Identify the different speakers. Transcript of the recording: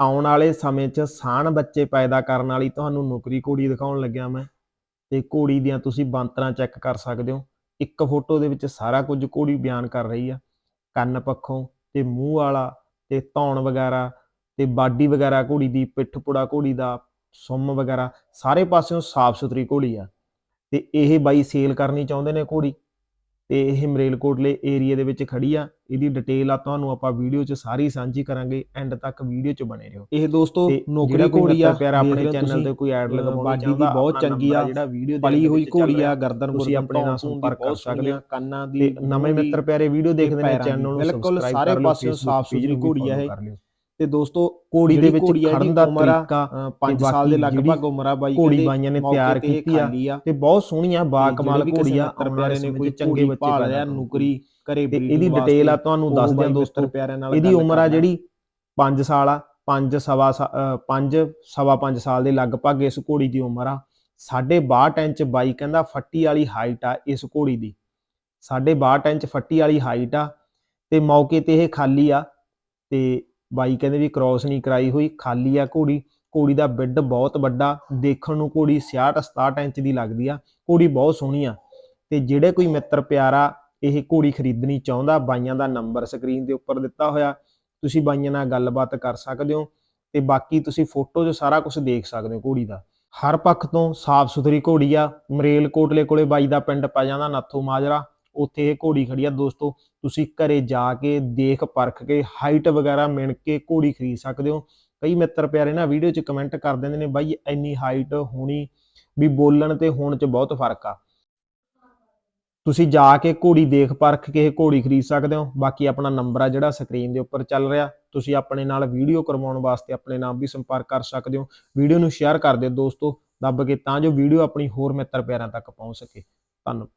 Speaker 1: ਆਉਣ ਵਾਲੇ ਸਮੇਂ 'ਚ ਸਾਣ ਬੱਚੇ ਪੈਦਾ ਕਰਨ ਵਾਲੀ ਤੁਹਾਨੂੰ ਨੁਕਰੀ ਘੋੜੀ ਦਿਖਾਉਣ ਲੱਗਿਆ ਮੈਂ। ਤੇ ਘੋੜੀ ਦੀਆਂ ਤੁਸੀਂ ਬਾਂਤਰਾਂ ਚੈੱਕ ਕਰ ਸਕਦੇ ਹੋ। ਇੱਕ ਫੋਟੋ ਦੇ ਵਿੱਚ ਸਾਰਾ ਕੁਝ ਘੋੜੀ ਬਿਆਨ ਕਰ ਰਹੀ ਆ। ਕੰਨ ਪੱਖੋਂ ਤੇ ਮੂੰਹ ਵਾਲਾ ਤੇ ਧੌਣ ਵਗੈਰਾ ਤੇ ਬਾਡੀ ਵਗੈਰਾ ਘੋੜੀ ਦੀ, ਪਿੱਠ ਪੁੜਾ ਘੋੜੀ ਦਾ, ਸੁੰਮ ਵਗੈਰਾ ਸਾਰੇ ਪਾਸਿਓਂ ਸਾਫ਼ ਸੁਥਰੀ ਘੋੜੀ ਆ। ਤੇ ਇਹ ਬਾਈ ਸੇਲ ਕਰਨੀ ਚਾਹੁੰਦੇ ਨੇ ਘੋੜੀ। ਤੇ ਇਹ ਮਰੇਲਕੋਟਲੇ ਏਰੀਆ ਦੇ ਵਿੱਚ ਖੜੀ ਆ ਇਹਦੀ ਡਿਟੇਲ ਆ ਤੁਹਾਨੂੰ ਆਪਾਂ ਵੀਡੀਓ 'ਚ ਸਾਰੀ ਸਾਂਝੀ ਕਰਾਂਗੇ ਐਂਡ ਤੱਕ ਵੀਡੀਓ 'ਚ ਬਣੇ ਰਹੋ
Speaker 2: ਇਹ ਦੋਸਤੋ ਨੌਕਰੀ ਘੋੜੀ ਆ
Speaker 1: ਪਿਆਰਾ ਆਪਣੇ ਚੈਨਲ ਤੇ ਕੋਈ ਐਡ ਲਗਵਾਉਣਾ
Speaker 2: ਬਾਡੀ ਦੀ
Speaker 1: ਚਾਹੁੰਦਾ
Speaker 2: ਬਹੁਤ ਚੰਗੀ ਆ,
Speaker 1: ਜਿਹੜਾ ਵੀਡੀਓ
Speaker 2: ਪਲੀ ਹੋਈ ਘੋੜੀ ਆ ਗਰਦਨ
Speaker 1: ਤੁਸੀਂ ਆਪਣੇ ਨਾਲ ਸੰਪਰਕ ਕਰ ਸਕਦੇ ਹੋ
Speaker 2: ਕੰਨਾਂ ਦੀ
Speaker 1: ਨਵੇਂ ਮਿੱਤਰ ਪਿਆਰੇ ਵੀਡੀਓ ਦੇਖਦੇ ਨੇ। ਚੈਨਲ ਨੂੰ
Speaker 2: ਬਿਲਕੁਲ ਸਾਰੇ
Speaker 1: ਕਰ ਲਿਓ,
Speaker 2: ਪਾਸਿਓਂ
Speaker 1: Facebook
Speaker 2: ਸਾਫ਼
Speaker 1: page ਨੂੰ
Speaker 2: ਸੁਥਰੀ ਘੋੜੀ ਆ ਇਹ।
Speaker 1: ਕਰ।
Speaker 2: ਤੇ ਦੋਸਤੋ
Speaker 1: ਘੋੜੀ ਦੇ ਵਿੱਚ ਖੜਨ ਦਾ ਤਰੀਕਾ
Speaker 2: 5
Speaker 1: ਤੇ
Speaker 2: ਸਾਲ ਦੇ ਲਗਭਗ ਉਮਰ ਆ ਬਾਈ
Speaker 1: ਘੋੜੀ
Speaker 2: ਕਹਿੰਦੇ,
Speaker 1: ਬਾਈਆਂ ਨੇ ਤਿਆਰ ਕੀਤੀ ਆ ਤੇ ਬਹੁਤ ਸੋਹਣੀ ਆ ਬਾ ਕਮਾਲ ਘੋੜੀ ਆ
Speaker 2: ਪਿਆਰੇ ਨੇ ਕੋਈ
Speaker 1: ਚੰਗੇ ਬੱਚੇ ਕਰੂਗੀ।
Speaker 2: ਨੌਕਰੀ ਘਰੇ
Speaker 1: ਤੇ ਇਹਦੀ ਡਿਟੇਲ ਆ ਤੁਹਾਨੂੰ ਦੱਸ ਦਿਆਂ ਦੋਸਤੋ
Speaker 2: ਪਿਆਰਿਆਂ ਨਾਲ
Speaker 1: ਇਹਦੀ ਉਮਰ ਆ। ਜਿਹੜੀ 5 ਸਾਲ ਆ 5 ਸਵਾ 5 ਸਵਾ 5 ਸਾਲ ਦੇ ਲਗਭਗ ਇਸ ਘੋੜੀ ਦੀ ਉਮਰ ਆ 62 ਇੰਚ ਬਾਈ ਕਹਿੰਦਾ ਫੱਟੀ ਵਾਲੀ ਹਾਈਟ ਆ ਇਸ ਘੋੜੀ ਦੀ 62 ਇੰਚ ਫੱਟੀ ਵਾਲੀ ਹਾਈਟ ਆ ਤੇ ਮੌਕੇ ਤੇ ਇਹ ਖਾਲੀ ਆ ਤੇ ਬਾਈ ਕਹਿੰਦੇ ਵੀ ਕ੍ਰਾਸ ਨਹੀਂ ਕਰਾਈ ਹੋਈ, ਖਾਲੀ ਆ ਘੋੜੀ। ਘੋੜੀ ਦਾ ਬਿੱਡ ਬਹੁਤ ਵੱਡਾ, ਦੇਖਣ ਨੂੰ ਘੋੜੀ 66 67 ਇੰਚ ਦੀ ਲੱਗਦੀ ਆ। ਘੋੜੀ ਬਹੁਤ ਸੋਹਣੀ ਆ। ਤੇ ਜਿਹੜੇ ਕੋਈ ਮਿੱਤਰ ਪਿਆਰਾ ਇਹ ਘੋੜੀ ਖਰੀਦਣੀ ਚਾਹੁੰਦਾ, ਬਾਈਆਂ ਦਾ ਨੰਬਰ ਸਕਰੀਨ ਦੇ ਉੱਪਰ ਦਿੱਤਾ ਹੋਇਆ। ਤੁਸੀਂ ਬਾਈਆਂ ਨਾਲ ਗੱਲਬਾਤ ਕਰ ਸਕਦੇ ਹੋ ਤੇ ਬਾਕੀ ਤੁਸੀਂ ਫੋਟੋ 'ਚ ਸਾਰਾ ਕੁਝ ਦੇਖ ਸਕਦੇ ਹੋ ਘੋੜੀ ਦਾ। ਹਰ ਪੱਖ ਤੋਂ ਸਾਫ਼ ਸੁਥਰੀ ਘੋੜੀ ਆ। ਮਰੇਲ ਕੋਟਲੇ ਕੋਲੇ ਬਾਈ ਦਾ ਪਿੰਡ ਪੈ ਜਾਂਦਾ, ਨਾਥੋ ਮਾਜਰਾ। ਉੱਥੇ ਇਹ ਘੋੜੀ ਖੜੀ ਆ। ਦੋਸਤੋ, ਤੁਸੀਂ ਘਰੇ ਜਾ ਕੇ ਦੇਖ ਪਰਖ ਕੇ ਹਾਈਟ ਵਗੈਰਾ ਮਿਣ ਕੇ ਘੋੜੀ ਖਰੀਦ ਸਕਦੇ ਹੋ। ਕਈ ਮਿੱਤਰ ਪਿਆਰੇ ਨਾ ਵੀਡੀਓ 'ਚ ਕਮੈਂਟ ਕਰ ਦਿੰਦੇ ਨੇ, ਬਾਈ, ਇੰਨੀ ਹਾਈਟ ਹੋਣੀ ਵੀ ਬੋਲਣ ਤੇ ਹੋਣ 'ਚ ਬਹੁਤ ਫ਼ਰਕ ਆ। ਤੁਸੀਂ ਜਾ ਕੇ ਘੋੜੀ ਦੇਖ ਪਰਖ ਕੇ ਘੋੜੀ ਖਰੀਦ ਸਕਦੇ ਹੋ। ਬਾਕੀ ਆਪਣਾ ਨੰਬਰ ਆ ਜਿਹੜਾ ਸਕਰੀਨ ਦੇ ਉੱਪਰ ਚੱਲ ਰਿਹਾ। ਤੁਸੀਂ ਆਪਣੇ ਨਾਲ ਵੀਡੀਓ ਕਰਵਾਉਣ ਵਾਸਤੇ ਆਪਣੇ ਨਾਮ ਵੀ ਸੰਪਰਕ ਕਰ ਸਕਦੇ ਹੋ। ਵੀਡੀਓ ਨੂੰ ਸ਼ੇਅਰ ਕਰ ਦਿਓ ਦੋਸਤੋ। ਦੱਬ ਕੇ ਤਾਂ ਜੋ ਵੀਡੀਓ ਆਪਣੀ ਹੋਰ ਮਿੱਤਰ ਪਿਆਰਿਆਂ ਤੱਕ ਪਹੁੰਚ ਸਕੇ। ਧੰਨਵਾਦ।